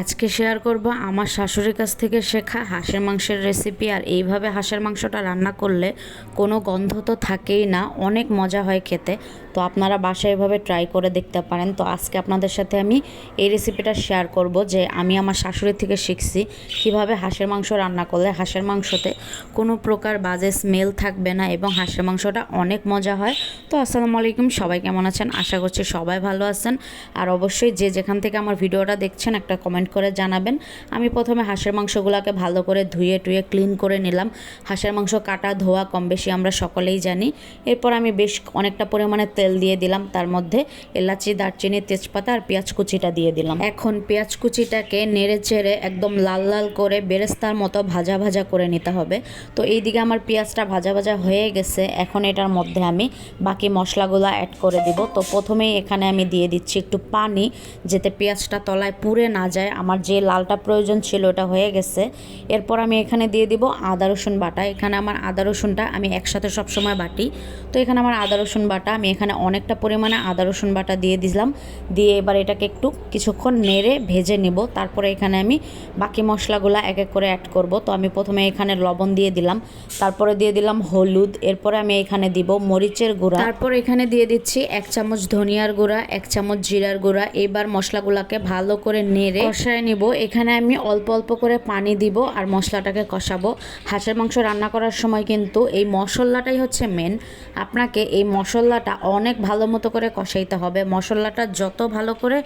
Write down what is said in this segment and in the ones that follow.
আজকে শেয়ার করব আমার শাশুড়ির কাছ থেকে শেখা হাঁসের মাংসের রেসিপি আর এইভাবে হাঁসের মাংসটা রান্না করলে কোনো গন্ধ তো থাকেই না, অনেক মজা হয় খেতে। তো আপনারা বাসায় এভাবে ট্রাই করে দেখতে পারেন। তো আজকে আপনাদের সাথে আমি এই রেসিপিটা শেয়ার করব যে আমি আমার শাশুড়ি থেকে শিখছি কীভাবে হাঁসের মাংস রান্না করলে হাঁসের মাংসতে কোনো প্রকার বাজে স্মেল থাকবে না এবং হাঁসের মাংসটা অনেক মজা হয়। তো আসসালামু আলাইকুম, সবাই কেমন আছেন? আশা করছি সবাই ভালো আছেন। আর অবশ্যই যে যেখান থেকে আমার ভিডিওটা দেখছেন একটা কমেন্ট করে জানাবেন। আমি প্রথমে হাঁসের মাংসগুলোকে ভালো করে ধুয়ে টুয়ে ক্লিন করে নিলাম। হাঁসের মাংস কাটা ধোয়া কম বেশি আমরা সকলেই জানি। এরপর আমি বেশ অনেকটা পরিমাণে তেল দিয়ে দিলাম। তার মধ্যে এলাচি, দারচিনি, তেজপাতা আর পেঁয়াজ কুচিটা দিয়ে দিলাম। এখন পেঁয়াজ কুচিটাকে নেড়ে চেড়ে একদম লাল লাল করে বেরেস্তার মতো ভাজা ভাজা করে নিতে হবে। তো এইদিকে আমার পেঁয়াজটা ভাজা ভাজা হয়ে গেছে। এখন এটার মধ্যে আমি বাকি মশলাগুলো অ্যাড করে দিব। তো প্রথমেই এখানে আমি দিয়ে দিচ্ছি একটু পানি, যাতে পেঁয়াজটা তলায় পুড়ে না যায়। আমার যে লালটা প্রয়োজন ছিল ওটা হয়ে গেছে। এরপর আমি এখানে দিয়ে দিব আদা, রসুন বাটা। এখানে আমার আদা, রসুনটা আমি একসাথে সবসময় বাটি। তো এখানে আমার আদা, রসুন বাটা, আমি এখানে অনেকটা পরিমাণে আদা, রসুন বাটা দিয়ে দিলাম দিয়ে এবার এটাকে একটু কিছুক্ষণ নেড়ে ভেজে নিব। তারপরে এখানে আমি বাকি মশলাগুলো এক এক করে অ্যাড করব। তো আমি প্রথমে এখানে লবণ দিয়ে দিলাম। তারপরে দিয়ে দিলাম হলুদ। এরপরে আমি এখানে দিব মরিচের গুঁড়া। তারপর এখানে দিয়ে দিচ্ছি এক চামচ ধনিয়ার গুঁড়া, এক চামচ জিরার গুঁড়া। এবার মশলাগুলোকে ভালো করে নেড়ে কষায় নিব। এখানে আমি অল্প অল্প করে পানি দিব আর মশলাটাকে কষাবো। হাঁসের মাংস রান্না করার সময় কিন্তু এই মশলাটাই হচ্ছে মেন আপনাকে এই মশলাটা অনেক ভালো মতো করে কষাইতে হবে। মশলাটা যত ভালো করে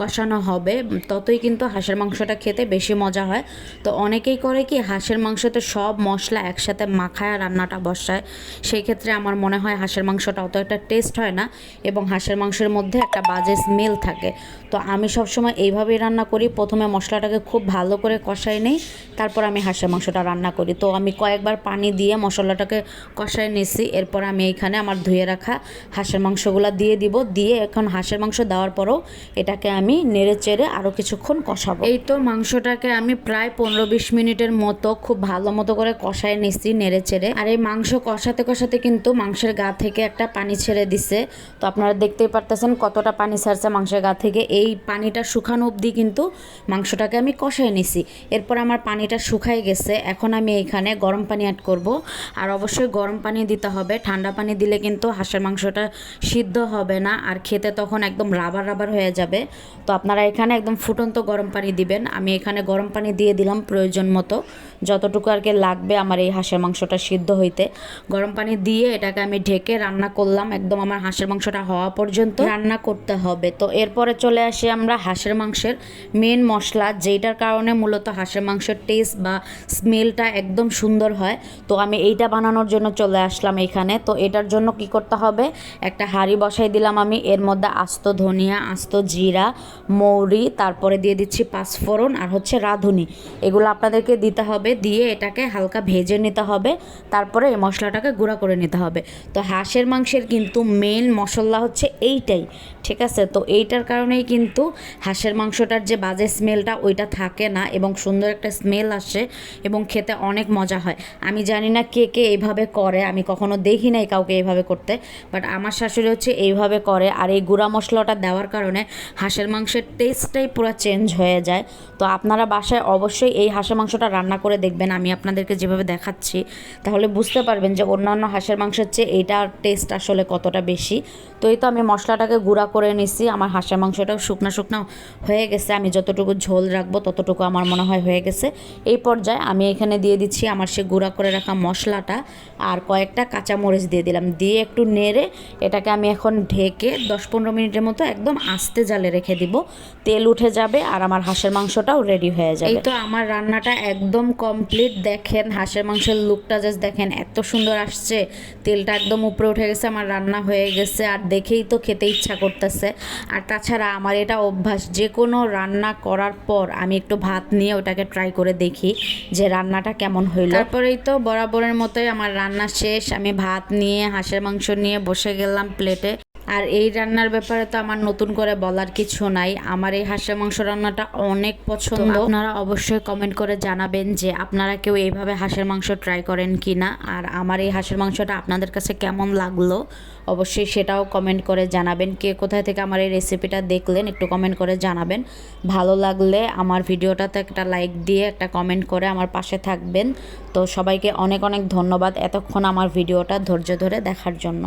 কষানো হবে, ততই কিন্তু হাঁসের মাংসটা খেতে বেশি মজা হয়। তো অনেকেই করে কি, হাঁসের মাংসতে সব মশলা একসাথে মাখায় রান্নাটা বসায়। সেই ক্ষেত্রে আমার মনে হয় হাঁসের মাংসটা অত একটা টেস্ট হয় না এবং হাঁসের মাংসের মধ্যে একটা বাজে স্মেল থাকে। তো আমি সবসময় এইভাবেই রান্না করি। প্রথমে মশলাটাকে খুব ভালো করে কষাই নেই, তারপর আমি হাঁসের মাংসটা রান্না করি। তো আমি কয়েকবার পানি দিয়ে মশলাটাকে কষাই নিছি, এরপর আমি এইখানে আমার ধুয়ে রাখা হাঁসের মাংসগুলো দিয়ে দিব। দিয়ে এখন হাঁসের মাংস দেওয়ার পরও এটাকে আমি নেড়ে চেড়ে আরও কিছুক্ষণ কষাবো। এই তো মাংসটাকে আমি প্রায় পনেরো বিশ মিনিটের মতো খুব ভালো মতো করে কষায় নিছি নেড়ে চেড়ে। আর এই মাংস কষাতে কষাতে কিন্তু মাংসের গা থেকে একটা পানি ছেড়ে দিছে। তো আপনারা দেখতেই পারতেছেন কতটা পানি ছাড়ছে মাংসের গা থেকে। এই পানিটা শুকানো অবধি কিন্তু মাংসটাকে আমি কষায় নিছি। এরপর আমার পানিটা শুকাই গেছে। এখন আমি এখানে গরম পানি অ্যাড করব। আর অবশ্যই গরম পানি দিতে হবে। ঠান্ডা পানি দিলে কিন্তু হাঁসের মাংসটা সিদ্ধ হবে না। আর খেতে তখন একদম রাবার রাবার হয়ে যাবে। তো আপনারা এখানে একদম ফুটন্ত গরম পানি দিবেন। আমি এখানে গরম পানি দিয়ে দিলাম প্রয়োজন মতো। যতটুকু আর কি লাগবে আমার এই হাঁসের মাংসটা সিদ্ধ হইতে। গরম পানি দিয়ে এটাকে আমি ঢেকে রান্না করলাম। একদম আমার হাঁসের মাংসটা হওয়া পর্যন্ত রান্না করতে হবে। তো এরপরে চলে আসি আমরা হাঁসের মাংসের মেন মশলা যেটার কারণে মূলত হাঁসের মাংসের টেস্ট বা স্মেলটা একদম সুন্দর হয়। তো আমি এইটা বানানোর জন্য চলে আসলাম এখানে। তো এটার জন্য কি করতে হবে? একটা হাঁড়ি বসাই দিলাম আমি। এর মধ্যে আস্ত ধনিয়া, আস্ত জিরা, মৌরি, তারপরে দিয়ে দিচ্ছি পাঁচফোড়ন আর হচ্ছে রাঁধুনি। এগুলো আপনাদেরকে দিতে হবে। দিয়ে এটাকে হালকা ভেজে নিতে হবে। তারপরে এই মশলাটাকে গুঁড়া করে নিতে হবে। তো হাঁসের মাংসের কিন্তু মেন মশলা হচ্ছে এইটাই। ঠিক আছে? তো এইটার কারণেই কিন্তু হাঁসের মাংসটার যে বাজে স্মেলটা ওইটা থাকে না এবং সুন্দর একটা স্মেল আসে এবং খেতে অনেক মজা হয়। আমি জানি না কে কে এইভাবে করে, আমি কখনো দেখি নাই কাউকে এইভাবে করতে বাট আমার শাশুড়ি হচ্ছে এইভাবে করে আর এই গুঁড়া মশলাটা দেওয়ার কারণে হাঁসের মাংসের টেস্টটাই পুরো চেঞ্জ হয়ে যায়। তো আপনারা বাসায় অবশ্যই এই হাঁসের মাংসটা রান্না করে দেখবেন, আমি আপনাদেরকে যেভাবে দেখাচ্ছি। তাহলে বুঝতে পারবেন যে অন্যান্য হাঁসের মাংসের চেয়ে এইটার টেস্ট আসলে কতটা বেশি। তো এই তো আমি মশলাটাকে গুঁড়া করে নিছি, আমার হাঁসের মাংসটাও শুকনো শুকনো হয়ে গেছে, আমি যতটুকু ঝোল রাখব ততটুকু আমার মনে হয় হয়ে গেছে। এই পর্যায়ে আমি এখানে দিয়ে দিচ্ছি আমার সে গুঁড়া করে রাখা মশলাটা আর কয়েকটা কাঁচামরিচ দিয়ে দিলাম। দিয়ে একটু নেড়ে এটাকে আমি এখন ঢেকে দশ পনেরো মিনিটের মতো একদম আস্তে জালে রেখে দিব। তেল উঠে যাবে আর আমার হাঁসের মাংসটাও রেডি হয়ে যাবে। এই তো আমার রান্নাটা একদম কমপ্লিট দেখেন হাঁসের মাংসের লুকটা জাস্ট দেখেন এত সুন্দর আসছে। তেলটা একদম উপরে উঠে গেছে, আমার রান্না হয়ে গেছে। আর দেখেই তো খেতে ইচ্ছা করতেছে। আর তাছাড়া আমার এটা অভ্যাস, যে কোনো রান্না করার পর আমি একটু ভাত নিয়ে ওটাকে ট্রাই করে দেখি যে রান্নাটা কেমন হইল। তারপরেই তো বরাবরের মতোই আমার রান্না শেষ। আমি ভাত নিয়ে, হাঁসের মাংস নিয়ে বসে গেলাম প্লেটে আর এই রান্নার ব্যাপারে তো আমার নতুন করে বলার কিছু নাই। আমার এই হাঁসের মাংস রান্নাটা অনেক পছন্দ। আপনারা অবশ্যই কমেন্ট করে জানাবেন যে আপনারা কেউ এইভাবে হাঁসের মাংস ট্রাই করেন কি না আর আমার এই হাঁসের মাংসটা আপনাদের কাছে কেমন লাগল অবশ্যই সেটাও কমেন্ট করে জানাবেন। কে কোথায় থেকে আমার এই রেসিপিটা দেখলেন একটু কমেন্ট করে জানাবেন। ভালো লাগলে আমার ভিডিওটাতে একটা লাইক দিয়ে একটা কমেন্ট করে আমার পাশে থাকবেন। তো সবাইকে অনেক অনেক ধন্যবাদ এতক্ষণ আমার ভিডিওটা ধৈর্য ধরে দেখার জন্য।